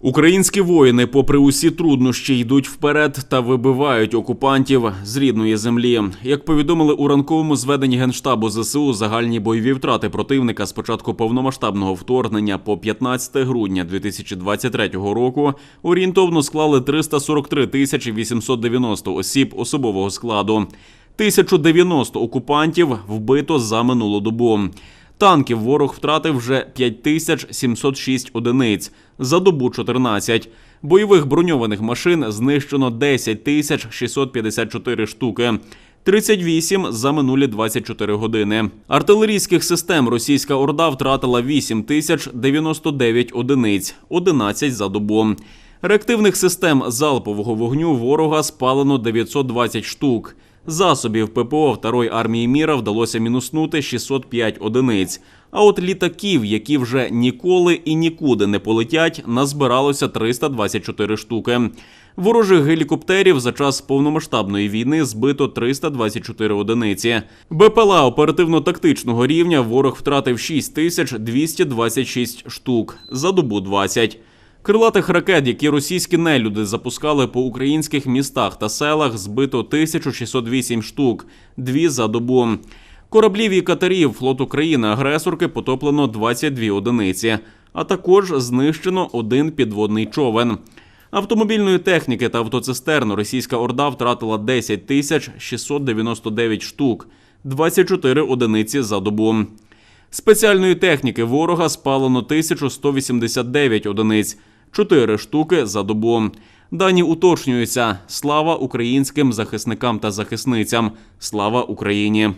Українські воїни, попри усі труднощі, йдуть вперед та вибивають окупантів з рідної землі. Як повідомили у ранковому зведенні генштабу ЗСУ, загальні бойові втрати противника з початку повномасштабного вторгнення по 15 грудня 2023 року орієнтовно склали 343 тисячі 890 осіб особового складу. 1090 окупантів вбито за минулу добу. Танків ворог втратив вже 5706 одиниць, за добу 14. Бойових броньованих машин знищено 10 тисяч 654 штуки. 38 за минулі 24 години. Артилерійських систем російська орда втратила 8 тисяч 99 одиниць, 11 за добу. Реактивних систем залпового вогню ворога спалено 920 штук. Засобів ППО Второї армії міра вдалося мінуснути 605 одиниць. А от літаків, які вже ніколи і нікуди не полетять, назбиралося 324 штуки. Ворожих гелікоптерів за час повномасштабної війни збито 324 одиниці. БПЛА оперативно-тактичного рівня ворог втратив 6226 штук за добу 20. Крилатих ракет, які російські нелюди запускали по українських містах та селах, збито 1608 штук, дві за добу. Кораблів і катерів флот України агресорки потоплено 22 одиниці, а також знищено один підводний човен. Автомобільної техніки та автоцистерн російська орда втратила 10 тисяч 699 штук, 24 одиниці за добу. Спеціальної техніки ворога спалено 1189 одиниць, 4 штуки за добу. Дані уточнюються. Слава українським захисникам та захисницям. Слава Україні!